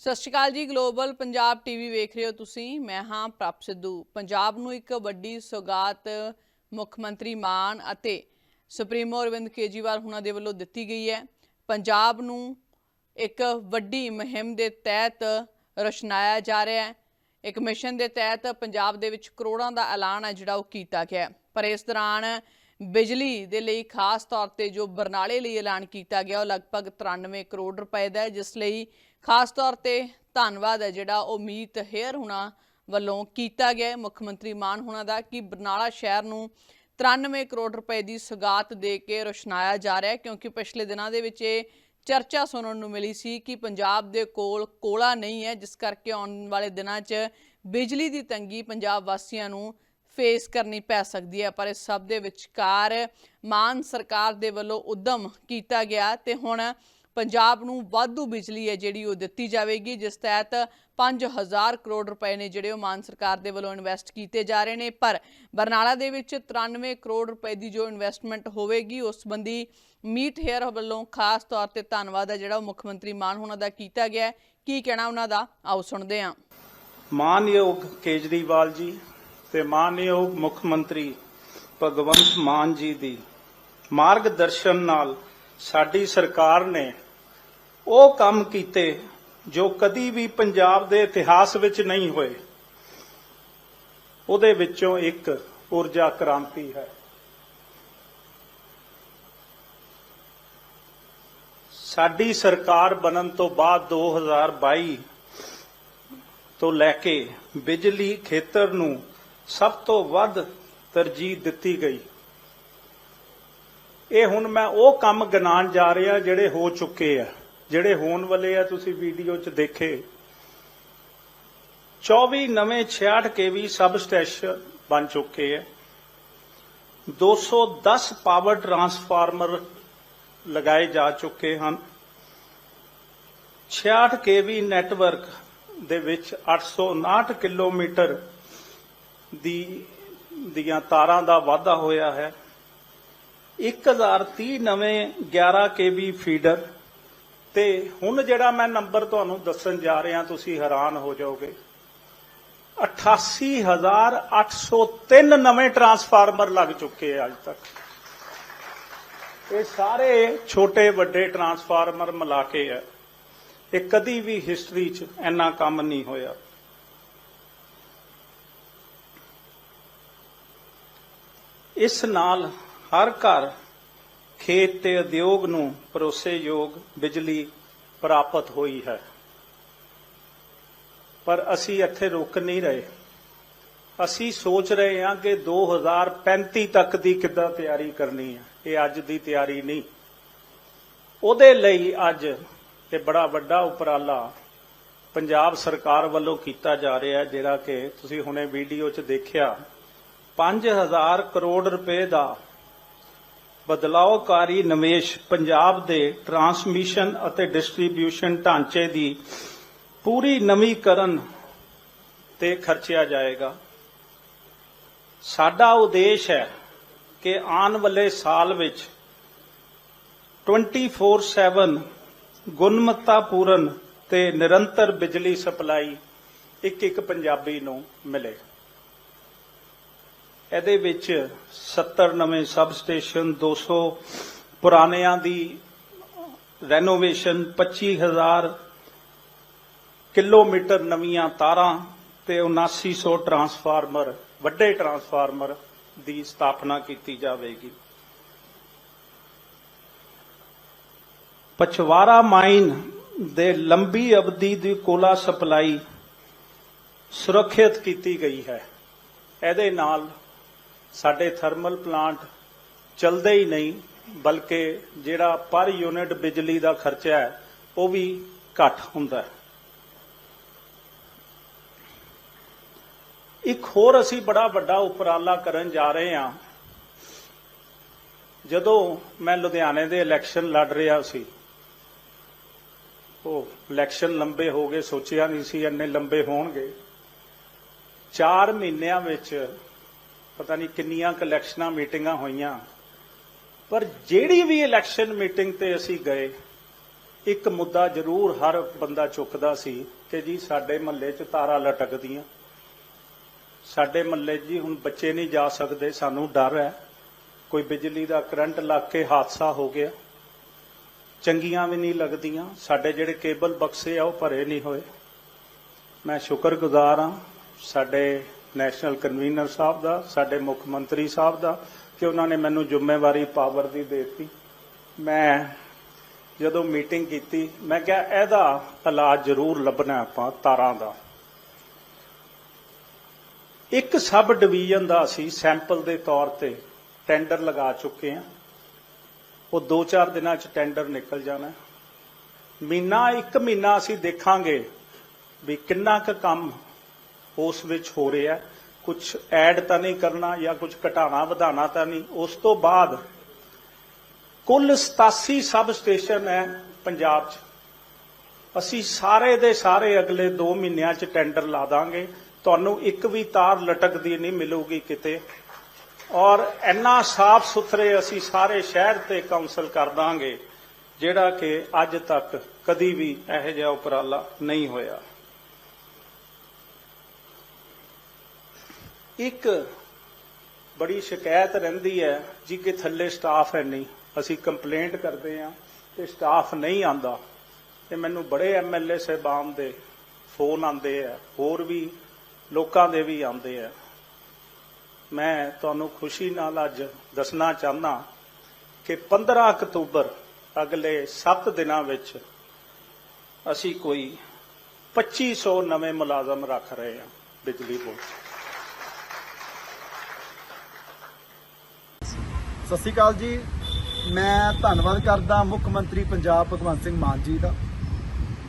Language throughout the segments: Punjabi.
ਸਤਿ ਸ਼੍ਰੀ ਅਕਾਲ ਜੀ ਗਲੋਬਲ ਪੰਜਾਬ ਟੀਵੀ ਵੇਖ ਰਹੇ ਹੋ ਤੁਸੀਂ। ਮੈਂ ਹਾਂ ਪ੍ਰਭ ਸਿੱਧੂ। ਪੰਜਾਬ ਨੂੰ ਇੱਕ ਵੱਡੀ ਸੌਗਾਤ ਮੁੱਖ ਮੰਤਰੀ ਮਾਨ ਅਤੇ ਸੁਪਰੀਮੋ ਅਰਵਿੰਦ ਕੇਜਰੀਵਾਲ ਹੁਣਾਂ ਦੇ ਵੱਲੋਂ ਦਿੱਤੀ ਗਈ ਹੈ। ਪੰਜਾਬ ਨੂੰ ਇੱਕ ਵੱਡੀ ਮੁਹਿੰਮ ਦੇ ਤਹਿਤ ਰਚਨਾਇਆ ਜਾ ਰਿਹਾ ਹੈ। ਇੱਕ ਮਿਸ਼ਨ ਦੇ ਤਹਿਤ ਪੰਜਾਬ ਦੇ ਵਿੱਚ ਕਰੋੜਾਂ ਦਾ ਐਲਾਨ ਹੈ ਜਿਹੜਾ ਉਹ ਕੀਤਾ ਗਿਆ ਪਰ ਇਸ ਦੌਰਾਨ ਬਿਜਲੀ ਦੇ ਲਈ ਖਾਸ ਤੌਰ ਤੇ ਜੋ ਬਰਨਾਲੇ ਲਈ ਐਲਾਨ ਕੀਤਾ ਗਿਆ, ਉਹ ਲਗਭਗ 93 ਕਰੋੜ ਰੁਪਏ ਦਾ ਹੈ, ਜਿਸ ਲਈ ਖਾਸ ਤੌਰ ਤੇ ਧੰਨਵਾਦ ਹੈ ਜਿਹੜਾ ਉਹ ਮੀਤ ਹੇਅਰ ਹੁਣਾ ਵੱਲੋਂ ਕੀਤਾ ਗਿਆ ਮੁੱਖ ਮੰਤਰੀ ਮਾਨ ਹੁਣਾ ਦਾ, ਕਿ ਬਰਨਾਲਾ ਸ਼ਹਿਰ ਨੂੰ 93 ਕਰੋੜ ਰੁਪਏ ਦੀ ਸੁਗਾਤ ਦੇ ਕੇ ਰੁਸ਼ਨਾਇਆ ਜਾ ਰਿਹਾ ਹੈ, ਕਿਉਂਕਿ ਪਿਛਲੇ ਦਿਨਾਂ ਦੇ ਵਿੱਚ ਇਹ ਚਰਚਾ ਸੁਣਨ ਨੂੰ ਮਿਲੀ ਸੀ ਕਿ ਪੰਜਾਬ ਦੇ ਕੋਲ ਕੋਲਾ ਨਹੀਂ ਹੈ, ਜਿਸ ਕਰਕੇ ਆਉਣ ਵਾਲੇ ਦਿਨਾਂ 'ਚ ਬਿਜਲੀ ਦੀ ਤੰਗੀ ਪੰਜਾਬ ਵਾਸੀਆਂ ਨੂੰ ਫੇਸ ਕਰਨੀ ਪੈ ਸਕਦੀ ਹੈ। ਪਰ ਇਸ ਸਭ ਦੇ ਵਿਚਕਾਰ ਮਾਨ ਸਰਕਾਰ ਦੇ ਵੱਲੋਂ ਉਦਮ ਕੀਤਾ ਗਿਆ ਤੇ ਹੁਣ ਪੰਜਾਬ ਨੂੰ ਵਾਧੂ ਬਿਜਲੀ ਹੈ ਜਿਹੜੀ ਉਹ ਦਿੱਤੀ ਜਾਵੇਗੀ, ਜਿਸ ਤਹਿਤ 5000 ਕਰੋੜ ਰੁਪਏ ਨੇ ਜਿਹੜੇ ਉਹ ਮਾਨ ਸਰਕਾਰ ਦੇ ਵੱਲੋਂ ਇਨਵੈਸਟ ਕੀਤੇ ਜਾ ਰਹੇ ਨੇ। ਪਰ ਬਰਨਾਲਾ ਦੇ ਵਿੱਚ 93 ਕਰੋੜ ਰੁਪਏ ਦੀ ਜੋ ਇਨਵੈਸਟਮੈਂਟ ਹੋਵੇਗੀ, ਉਸ ਸੰਬੰਧੀ ਮੀਟ ਹੇਅਰ ਵੱਲੋਂ ਖਾਸ ਤੌਰ ਤੇ ਧੰਨਵਾਦ ਹੈ ਜਿਹੜਾ ਉਹ ਮੁੱਖ ਮੰਤਰੀ ਮਾਨ ਹੋਣਾ ਦਾ ਕੀਤਾ ਗਿਆ ਕੀ ਕਹਿਣਾ ਉਹਨਾਂ ਦਾ? ਆਓ ਸੁਣਦੇ ਹਾਂ। ਮਾਨਯੋਗ ਕੇਜਰੀਵਾਲ ਜੀ ਤੇ ਮਾਨਯੋਗ ਮੁੱਖ ਮੰਤਰੀ ਭਗਵੰਤ ਮਾਨ ਜੀ ਦੀ ਮਾਰਗਦਰਸ਼ਨ ਨਾਲ ਸਾਡੀ ਸਰਕਾਰ ਨੇ ਉਹ ਕੰਮ ਕੀਤੇ ਜੋ ਕਦੀ ਵੀ ਪੰਜਾਬ ਦੇ ਇਤਿਹਾਸ ਵਿੱਚ ਨਹੀਂ ਹੋਏ। ਉਹਦੇ ਵਿੱਚੋਂ ਇੱਕ ਊਰਜਾ ਕ੍ਰਾਂਤੀ ਹੈ। ਸਾਡੀ ਸਰਕਾਰ ਬਣਨ ਤੋਂ ਬਾਅਦ 2022 ਤੋਂ ਲੈ ਕੇ ਬਿਜਲੀ ਖੇਤਰ ਨੂੰ ਸਭ ਤੋਂ ਵੱਧ ਤਰਜੀਹ ਦਿੱਤੀ ਗਈ। ਇਹ ਹੁਣ ਮੈਂ ਉਹ ਕੰਮ ਗਿਣਾਉਣ ਜਾ ਰਿਹਾ ਜਿਹੜੇ ਹੋ ਚੁੱਕੇ ਆ। ਜਿਹੜੇ ਹੋਣ ਵਾਲੇ ਆ ਤੁਸੀਂ ਵੀਡੀਓ 'ਚ ਦੇਖੇ 24 ਨਵੇਂ 66 ਕੇਵੀ ਸਬ ਸਟੇਸ਼ਨ ਬਣ ਚੁੱਕੇ ਆ। 210 ਪਾਵਰ ਟਰਾਂਸਫਾਰਮਰ ਲਗਾਏ ਜਾ ਚੁੱਕੇ ਹਨ। 66 ਕੇਵੀ ਨੈਟਵਰਕ ਦੇ ਵਿੱਚ 859 ਕਿਲੋਮੀਟਰ ਦੀ, ਦੀਆਂ ਤਾਰਾਂ ਦਾ ਵਾਧਾ ਹੋਇਆ ਹੈ। 1030 ਨਵੇਂ 11 ਕੇਵੀ ਫੀਡਰ ਤੇ ਹੁਣ ਜਿਹੜਾ ਮੈਂ ਨੰਬਰ ਤੁਹਾਨੂੰ ਦੱਸਣ ਜਾ ਰਿਹਾ, ਤੁਸੀਂ ਹੈਰਾਨ ਹੋ ਜਾਓਗੇ। 88803 ਨਵੇਂ ਟਰਾਂਸਫਾਰਮਰ ਲੱਗ ਚੁੱਕੇ ਆ ਅੱਜ ਤੱਕ। ਇਹ ਸਾਰੇ ਛੋਟੇ ਵੱਡੇ ਟਰਾਂਸਫਾਰਮਰ ਮਿਲਾ ਕੇ ਹੈ ਇਹ ਕਦੀ ਵੀ ਹਿਸਟਰੀ 'ਚ ਇੰਨਾ ਕੰਮ ਨਹੀਂ ਹੋਇਆ। ਇਸ ਨਾਲ ਹਰ ਘਰ ਖੇਤ ਤੇ ਉਦਯੋਗ ਨੂੰ ਭਰੋਸੇਯੋਗ ਬਿਜਲੀ ਪ੍ਰਾਪਤ ਹੋਈ ਹੈ। ਪਰ ਅਸੀਂ ਇੱਥੇ ਰੁਕ ਨਹੀਂ ਰਹੇ। ਅਸੀਂ ਸੋਚ ਰਹੇ ਹਾਂ ਕਿ 2035 ਤੱਕ ਦੀ ਕਿੱਦਾਂ ਤਿਆਰੀ ਕਰਨੀ ਹੈ। ਇਹ ਅੱਜ ਦੀ ਤਿਆਰੀ ਨਹੀਂ। ਉਹਦੇ ਲਈ ਅੱਜ ਇਹ ਬੜਾ ਵੱਡਾ ਉਪਰਾਲਾ ਪੰਜਾਬ ਸਰਕਾਰ ਵੱਲੋਂ ਕੀਤਾ ਜਾ ਰਿਹਾ ਹੈ, ਜਿਹੜਾ ਕਿ ਤੁਸੀਂ ਹੁਣੇ ਵੀਡੀਓ 'ਚ ਦੇਖਿਆ। 5000 ਕਰੋੜ ਰੁਪਏ ਦਾ ਬਦਲਾਅਕਾਰੀ ਨਿਵੇਸ਼ ਪੰਜਾਬ ਦੇ ਟਰਾਂਸਮਿਸ਼ਨ ਅਤੇ ਡਿਸਟ੍ਰੀਬਿਊਸ਼ਨ ਢਾਂਚੇ ਦੀ ਪੂਰੀ ਨਵੀਕਰਨ ਤੇ ਖਰਚਿਆ ਜਾਏਗਾ। ਸਾਡਾ ਉਦੇਸ਼ ਹੈ ਕਿ ਆਉਣ ਵਾਲੇ ਸਾਲ ਵਿੱਚ 24/7 ਗੁਣਵੱਤਾਪੂਰਨ ਤੇ ਨਿਰੰਤਰ ਬਿਜਲੀ ਸਪਲਾਈ ਇੱਕ ਇੱਕ ਪੰਜਾਬੀ ਨੂੰ ਮਿਲੇ। ਇਹਦੇ ਵਿੱਚ 70 ਨਵੇਂ ਸਬ ਸਟੇਸ਼ਨ 200 ਪੁਰਾਣਿਆਂ ਦੀ ਰੈਨੋਵੇਸ਼ਨ 25000 ਕਿਲੋਮੀਟਰ ਨਵੀਆਂ ਤਾਰਾਂ ਤੇ 7900 ਟਰਾਂਸਫਾਰਮਰ, ਵੱਡੇ ਟਰਾਂਸਫਾਰਮਰ ਦੀ ਸਥਾਪਨਾ ਕੀਤੀ ਜਾਵੇਗੀ। ਪਛਵਾਰਾ ਮਾਈਨ ਦੇ ਲੰਬੀ ਅਵਧੀ ਦੀ ਕੋਲਾ ਸਪਲਾਈ ਸੁਰੱਖਿਅਤ ਕੀਤੀ ਗਈ ਹੈ। ਇਹਦੇ ਨਾਲ ਸਾਡੇ ਥਰਮਲ ਪਲਾਂਟ ਚਲਦੇ ਹੀ ਨਹੀਂ, ਬਲਕਿ ਜਿਹੜਾ ਪਰ ਯੂਨਿਟ ਬਿਜਲੀ ਦਾ ਖਰਚਾ ਹੈ, ਉਹ ਵੀ ਘੱਟ ਹੁੰਦਾ ਹੈ। ਇੱਕ ਹੋਰ ਅਸੀਂ ਬੜਾ ਵੱਡਾ ਉਪਰਾਲਾ ਕਰਨ ਜਾ ਰਹੇ ਹਾਂ। ਜਦੋਂ ਮੈਂ ਲੁਧਿਆਣੇ ਦੇ ਇਲੈਕਸ਼ਨ ਲੜ ਰਿਹਾ ਸੀ, ਉਹ ਇਲੈਕਸ਼ਨ ਲੰਬੇ ਹੋ ਗਏ, ਸੋਚਿਆ ਨਹੀਂ ਸੀ ਇੰਨੇ ਲੰਬੇ ਹੋਣਗੇ। 4 ਮਹੀਨਿਆਂ ਵਿੱਚ ਪਤਾ ਨਹੀਂ ਕਿੰਨੀਆਂ ਕਲੈਕਸ਼ਨਾਂ ਮੀਟਿੰਗਾਂ ਹੋਈਆਂ। ਪਰ ਜਿਹੜੀ ਵੀ ਇਲੈਕਸ਼ਨ ਮੀਟਿੰਗ ਤੇ ਅਸੀਂ ਗਏ, ਇੱਕ ਮੁੱਦਾ ਜ਼ਰੂਰ ਹਰ ਬੰਦਾ ਚੁੱਕਦਾ ਸੀ ਕਿ ਜੀ ਸਾਡੇ ਮਹੱਲੇ 'ਚ ਤਾਰਾਂ ਲਟਕਦੀਆਂ। ਸਾਡੇ ਮਹੱਲੇ ਜੀ ਹੁਣ ਬੱਚੇ ਨਹੀਂ ਜਾ ਸਕਦੇ, ਸਾਨੂੰ ਡਰ ਹੈ। ਕੋਈ ਬਿਜਲੀ ਦਾ ਕਰੰਟ ਲੱਗ ਕੇ ਹਾਦਸਾ ਹੋ ਗਿਆ। ਚੰਗੀਆਂ ਵੀ ਨਹੀਂ ਲੱਗਦੀਆਂ। ਸਾਡੇ ਜਿਹੜੇ ਕੇਬਲ ਬਕਸੇ ਆ ਉਹ ਭਰੇ ਨਹੀਂ ਹੋਏ। ਮੈਂ ਸ਼ੁਕਰਗੁਜ਼ਾਰ ਹਾਂ, ਸਾਡੇ ਨੈਸ਼ਨਲ ਕਨਵੀਨਰ ਸਾਹਿਬ ਦਾ, ਸਾਡੇ ਮੁੱਖ ਮੰਤਰੀ ਸਾਹਿਬ ਦਾ, ਕਿ ਉਹਨਾਂ ਨੇ ਮੈਨੂੰ ਜ਼ਿੰਮੇਵਾਰੀ, ਪਾਵਰ ਦੀ ਦੇ ਦਿੱਤੀ। ਮੈਂ ਜਦੋਂ ਮੀਟਿੰਗ ਕੀਤੀ, ਮੈਂ ਕਿਹਾ ਇਹਦਾ ਇਲਾਜ ਜ਼ਰੂਰ ਲੱਭਣਾ ਆਪਾਂ ਤਾਰਾਂ ਦਾ। ਇੱਕ ਸਬ ਡਿਵੀਜ਼ਨ ਦਾ ਅਸੀਂ ਸੈਂਪਲ ਦੇ ਤੌਰ ਤੇ ਟੈਂਡਰ ਲਗਾ ਚੁੱਕੇ ਹਾਂ। ਉਹ 2-4 ਦਿਨਾਂ ਚ ਟੈਂਡਰ ਨਿਕਲ ਜਾਣਾ। ਮਹੀਨਾ ਇੱਕ ਮਹੀਨਾ ਅਸੀਂ ਦੇਖਾਂਗੇ ਵੀ ਕਿੰਨਾ ਕੁ ਕੰਮ ਉਸ ਵਿੱਚ ਹੋ ਰਿਹਾ ਕੁਝ ਐਡ ਤਾਂ ਨਹੀਂ ਕਰਨਾ ਜਾਂ ਕੁਝ ਘਟਾਣਾ ਵਧਾਣਾ ਤਾਂ ਨਹੀਂ। ਉਸ ਤੋਂ ਬਾਅਦ ਕੁੱਲ 87 ਸਬ ਸਟੇਸ਼ਨ ਹੈ ਪੰਜਾਬ 'ਚ। ਅਸੀਂ ਸਾਰੇ ਦੇ ਸਾਰੇ ਅਗਲੇ 2 ਮਹੀਨਿਆਂ 'ਚ ਟੈਂਡਰ ਲਾ ਦਾਂਗੇ। ਤੁਹਾਨੂੰ ਇੱਕ ਵੀ ਤਾਰ ਲਟਕਦੀ ਨਹੀਂ ਮਿਲੂਗੀ ਕਿਤੇ। ਔਰ ਇੰਨਾ ਸਾਫ਼ ਸੁਥਰੇ ਅਸੀਂ ਸਾਰੇ ਸ਼ਹਿਰ ਤੇ ਕਾਉਂਸਲ ਕਰ ਦਾਂਗੇ, ਜਿਹੜਾ ਕਿ ਅੱਜ ਤੱਕ ਕਦੀ ਵੀ ਇਹੋ ਜਿਹਾ ਉਪਰਾਲਾ ਨਹੀਂ ਹੋਇਆ। ਇੱਕ ਬੜੀ ਸ਼ਿਕਾਇਤ ਰਹਿੰਦੀ ਹੈ ਜੀ ਕਿ ਥੱਲੇ ਸਟਾਫ ਹੈ ਨਹੀਂ। ਅਸੀਂ ਕੰਪਲੇਂਟ ਕਰਦੇ ਹਾਂ ਤੇ ਸਟਾਫ ਨਹੀਂ ਆਂਦਾ ਤੇ ਮੈਨੂੰ ਬੜੇ ਐਮਐਲਏ ਸਹਿਬਾਨ ਦੇ ਫੋਨ ਆਉਂਦੇ ਆ, ਹੋਰ ਵੀ ਲੋਕਾਂ ਦੇ ਵੀ ਆਉਂਦੇ ਆ। ਮੈਂ ਤੁਹਾਨੂੰ ਖੁਸ਼ੀ ਨਾਲ ਅੱਜ ਦੱਸਣਾ ਚਾਹੁੰਦਾ ਕਿ 15 ਅਕਤੂਬਰ ਅਗਲੇ 7 ਦਿਨਾਂ ਵਿੱਚ ਅਸੀਂ ਕੋਈ 2500 ਨਵੇਂ ਮੁਲਾਜ਼ਮ ਰੱਖ ਰਹੇ ਹਾਂ ਬਿਜਲੀ ਬੋਰਡ। ਸਤਿ ਸ਼੍ਰੀ ਅਕਾਲ ਜੀ। ਮੈਂ ਧੰਨਵਾਦ ਕਰਦਾ ਮੁੱਖ ਮੰਤਰੀ ਪੰਜਾਬ ਭਗਵੰਤ ਸਿੰਘ ਮਾਨ ਜੀ ਦਾ,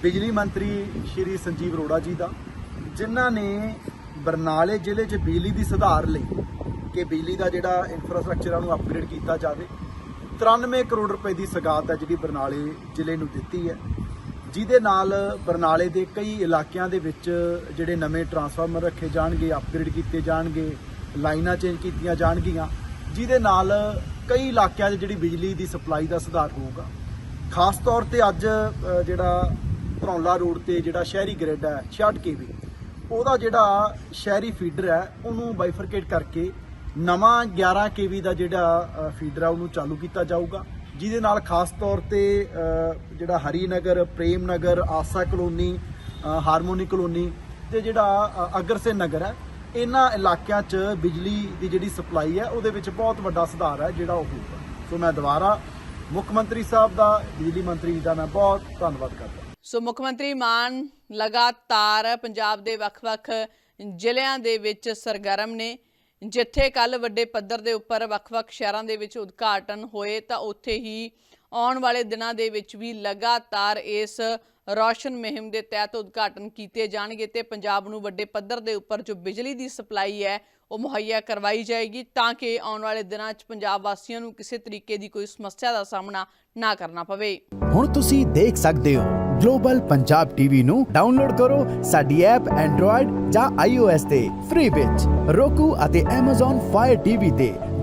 ਬਿਜਲੀ ਮੰਤਰੀ ਸ਼੍ਰੀ ਸੰਜੀਵ ਅਰੋੜਾ ਜੀ ਦਾ, ਜਿਨ੍ਹਾਂ ਨੇ ਬਰਨਾਲੇ ਜ਼ਿਲ੍ਹੇ 'ਚ ਬਿਜਲੀ ਦੀ ਸੁਧਾਰ ਲਈ ਕਿ ਬਿਜਲੀ ਦਾ ਜਿਹੜਾ ਇਨਫਰਾਸਟ੍ਰਕਚਰ ਆ ਉਹਨੂੰ ਅਪਗ੍ਰੇਡ ਕੀਤਾ ਜਾਵੇ। 93 ਕਰੋੜ ਰੁਪਏ ਦੀ ਸਗਾਤ ਹੈ ਜਿਹੜੀ ਬਰਨਾਲੇ ਜ਼ਿਲ੍ਹੇ ਨੂੰ ਦਿੱਤੀ ਹੈ। ਜਿਹਦੇ ਨਾਲ ਬਰਨਾਲੇ ਦੇ ਕਈ ਇਲਾਕਿਆਂ ਦੇ ਵਿੱਚ ਜਿਹੜੇ ਨਵੇਂ ਟਰਾਂਸਫਾਰਮਰ ਰੱਖੇ ਜਾਣਗੇ ਅਪਗ੍ਰੇਡ ਕੀਤੇ ਜਾਣਗੇ, ਲਾਈਨਾਂ ਚੇਂਜ ਕੀਤੀਆਂ ਜਾਣਗੀਆਂ। ਜਿਹਦੇ ਨਾਲ ਕਈ ਇਲਾਕਿਆਂ 'ਚ ਜਿਹੜੀ ਬਿਜਲੀ ਦੀ ਸਪਲਾਈ ਦਾ ਸੁਧਾਰ ਹੋਊਗਾ। ਖਾਸ ਤੌਰ ਤੇ ਅੱਜ ਜਿਹੜਾ ਧਰੌਲਾ ਰੋਡ ਤੇ ਜਿਹੜਾ ਸ਼ਹਿਰੀ ਗ੍ਰਿਡ ਹੈ 66 ਕੇਵੀ, ਉਹਦਾ ਜਿਹੜਾ ਸ਼ਹਿਰੀ ਫੀਡਰ ਹੈ, ਉਹਨੂੰ ਬਾਈਫਰਕੇਟ ਕਰਕੇ ਨਵਾਂ 11 ਕੇਵੀ ਦਾ ਜਿਹੜਾ ਫੀਡਰ ਹੈ, ਉਹਨੂੰ ਚਾਲੂ ਕੀਤਾ ਜਾਊਗਾ। ਜਿਹਦੇ ਨਾਲ ਖਾਸ ਤੌਰ ਤੇ ਜਿਹੜਾ Hari Nagar Prem Nagar Asa colony harmony colony ਤੇ ਜਿਹੜਾ ਅਗਰਸੇ ਨਗਰ ਹੈ ਇਹਨਾਂ ਇਲਾਕਿਆਂ 'ਚ ਬਿਜਲੀ ਦੀ ਜਿਹੜੀ ਸਪਲਾਈ ਹੈ, ਉਹਦੇ ਵਿੱਚ ਬਹੁਤ ਵੱਡਾ ਸੁਧਾਰ ਹੈ ਜਿਹੜਾ ਉਹ ਹੋਊਗਾ। ਸੋ ਮੈਂ ਦੁਬਾਰਾ ਮੁੱਖ ਮੰਤਰੀ ਸਾਹਿਬ ਦਾ, ਬਿਜਲੀ ਮੰਤਰੀ ਦਾ ਮੈਂ ਬਹੁਤ ਧੰਨਵਾਦ ਕਰਦਾ ਸੋ ਮੁੱਖ ਮੰਤਰੀ ਮਾਨ ਲਗਾਤਾਰ ਪੰਜਾਬ ਦੇ ਵੱਖ-ਵੱਖ ਜ਼ਿਲ੍ਹਿਆਂ ਦੇ ਵਿੱਚ ਸਰਗਰਮ ਨੇ। ਜਿੱਥੇ ਕੱਲ ਵੱਡੇ ਪੱਧਰ ਦੇ ਉੱਪਰ ਵੱਖ-ਵੱਖ ਸ਼ਹਿਰਾਂ ਦੇ ਵਿੱਚ ਉਦਘਾਟਨ ਹੋਏ, ਤਾਂ ਉੱਥੇ ਹੀ ਆਉਣ ਵਾਲੇ ਦਿਨਾਂ ਦੇ ਵਿੱਚ ਵੀ ਲਗਾਤਾਰ ਇਸ ਰੌਸ਼ਨ ਮੁਹਿੰਮ ਦੇ ਤਹਿਤ ਉਦਘਾਟਨ ਕੀਤੇ ਜਾਣਗੇ ਤੇ ਪੰਜਾਬ ਨੂੰ ਵੱਡੇ ਪੱਧਰ ਦੇ ਉੱਪਰ ਜੋ ਬਿਜਲੀ ਦੀ ਸਪਲਾਈ ਹੈ, ਉਹ ਮੁਹੱਈਆ ਕਰਵਾਈ ਜਾਏਗੀ ਤਾਂ ਕਿ ਆਉਣ ਵਾਲੇ ਦਿਨਾਂ 'ਚ ਪੰਜਾਬ ਵਾਸੀਆਂ ਨੂੰ ਕਿਸੇ ਤਰੀਕੇ ਦੀ ਕੋਈ ਸਮੱਸਿਆ ਦਾ ਸਾਹਮਣਾ ਨਾ ਕਰਨਾ ਪਵੇ। ਹੁਣ ਤੁਸੀਂ ਦੇਖ ਸਕਦੇ ਹੋ, ਗਲੋਬਲ ਪੰਜਾਬ ਟੀਵੀ ਨੂੰ ਡਾਊਨਲੋਡ ਕਰੋ ਸਾਡੀ ਐਪ ਐਂਡਰੋਇਡ ਜਾਂ iOS ਤੇ, ਫ੍ਰੀ ਵਿੱਚ roku ਅਤੇ Amazon Fire TV ਤੇ।